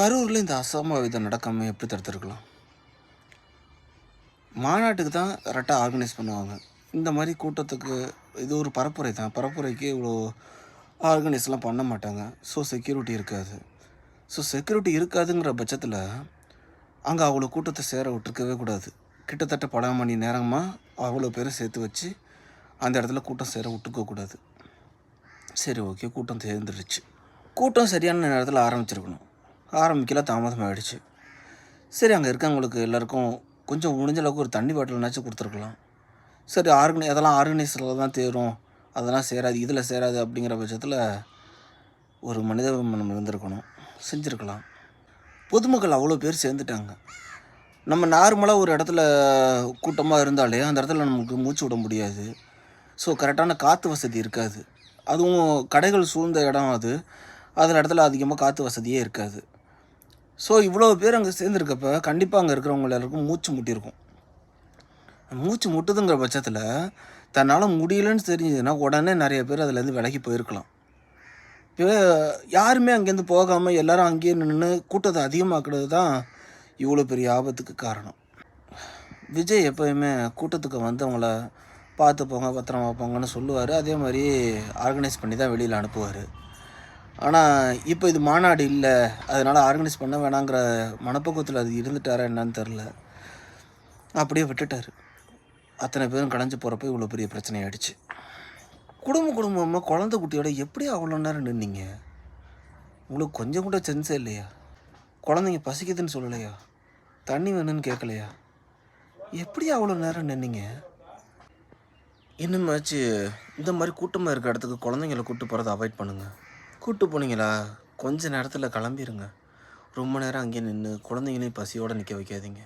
கரூரில் இந்த அசம்பாவிதம் நடக்காமல் எப்படி தடுத்துருக்கலாம்? மாநாட்டுக்கு தான் கரெக்டாக ஆர்கனைஸ் பண்ணுவாங்க. இந்த மாதிரி கூட்டத்துக்கு இது ஒரு பரப்புரை தான். பரப்புரைக்கு இவ்வளோ ஆர்கனைஸ்லாம் பண்ண மாட்டாங்க. ஸோ செக்யூரிட்டி இருக்காது. ஸோ செக்யூரிட்டி இருக்காதுங்கிற பட்சத்தில் அங்கே அவ்வளோ கூட்டத்தை சேர விட்டுருக்கவே கூடாது. கிட்டத்தட்ட பல மணி நேரமாக அவ்வளோ பேரை சேர்த்து வச்சு அந்த இடத்துல கூட்டம் சேர விட்டுக்க கூடாது. சரி ஓகே கூட்டம் சேர்ந்துருச்சு கூட்டம் சரியான நேரத்தில் ஆரம்பிச்சிருக்கணும். ஆரம்பிக்கல தாமதம் ஆகிடுச்சு சரி அங்கே இருக்கவங்களுக்கு எல்லாருக்கும் கொஞ்சம் முடிஞ்ச அளவுக்கு ஒரு தண்ணி பாட்டில்னாச்சும் கொடுத்துருக்கலாம். சரி ஆர்கனை அதெல்லாம் ஆர்கனைசரில் தான் தேரும். அதெல்லாம் சேராது இதில் சேராது அப்படிங்கிற பட்சத்தில் ஒரு மனித மனம் இருந்திருக்கணும். செஞ்சுருக்கலாம். பொதுமக்கள் அவ்வளோ பேர் சேர்ந்துட்டாங்க. நம்ம நார்மலாக ஒரு இடத்துல கூட்டமாக இருந்தாலே அந்த இடத்துல நமக்கு மூச்சு விட முடியாது. ஸோ கரெக்டான காற்று வசதி இருக்காது. அதுவும் கடைகள் சூழ்ந்த இடம் அது. அதில் இடத்துல அதிகமாக காற்று வசதியே இருக்காது. ஸோ இவ்வளோ பேர் அங்கே சேர்ந்துருக்கப்ப கண்டிப்பாக அங்கே இருக்கிறவங்க எல்லாருக்கும் மூச்சு முட்டியிருக்கும். மூச்சு முட்டுதுங்கிற பட்சத்தில் தன்னால் முடியலன்னு தெரிஞ்சதுன்னா உடனே நிறைய பேர் அதுலேருந்து விலகி போயிருக்கலாம். இப்போ யாருமே அங்கேருந்து போகாமல் எல்லோரும் அங்கேயே நின்று கூட்டத்தை அதிகமாக்குறது தான் இவ்வளோ பெரிய ஆபத்துக்கு காரணம். விஜய் எப்போயுமே கூட்டத்துக்கு வந்தவங்கள பார்த்து போங்க பத்திரமா போங்கன்னு சொல்லுவார். அதே மாதிரி ஆர்கனைஸ் பண்ணி தான் வெளியில் அனுப்புவார். ஆனால் இப்போ இது மாநாடு இல்லை. அதனால் ஆர்கனைஸ் பண்ண வேணாங்கிற மனப்பக்குவத்தில் அது இருந்துட்டாரா என்னன்னு தெரில அப்படியே விட்டுட்டார். அத்தனை பேரும் கலைஞ்சு போகிறப்ப இவ்வளோ பெரிய பிரச்சனை ஆயிடுச்சு. குடும்ப குடும்பமாக குழந்த குட்டியோட எப்படி அவ்வளோ நேரம் நின்னீங்க? உங்களுக்கு கொஞ்சம் கூட சென்ஸே இல்லையா? குழந்தைங்க பசிக்குதுன்னு சொல்லலையா? தண்ணி வேணும்னு கேட்கலையா? எப்படி அவ்வளோ நேரம் நின்னீங்க? இன்னுமாச்சு இந்த மாதிரி கூட்டமாக இருக்க இடத்துக்கு குழந்தைங்கள கூப்பிட்டு போகிறத அவாய்ட் பண்ணுங்கள் கூப்பிட்டு போனீங்களா? கொஞ்ச நேரத்தில் கிளம்பிருங்க. ரொம்ப நேரம் அங்கேயே நின்று குழந்தைங்களையும் பசியோடு நிற்க வைக்காதீங்க.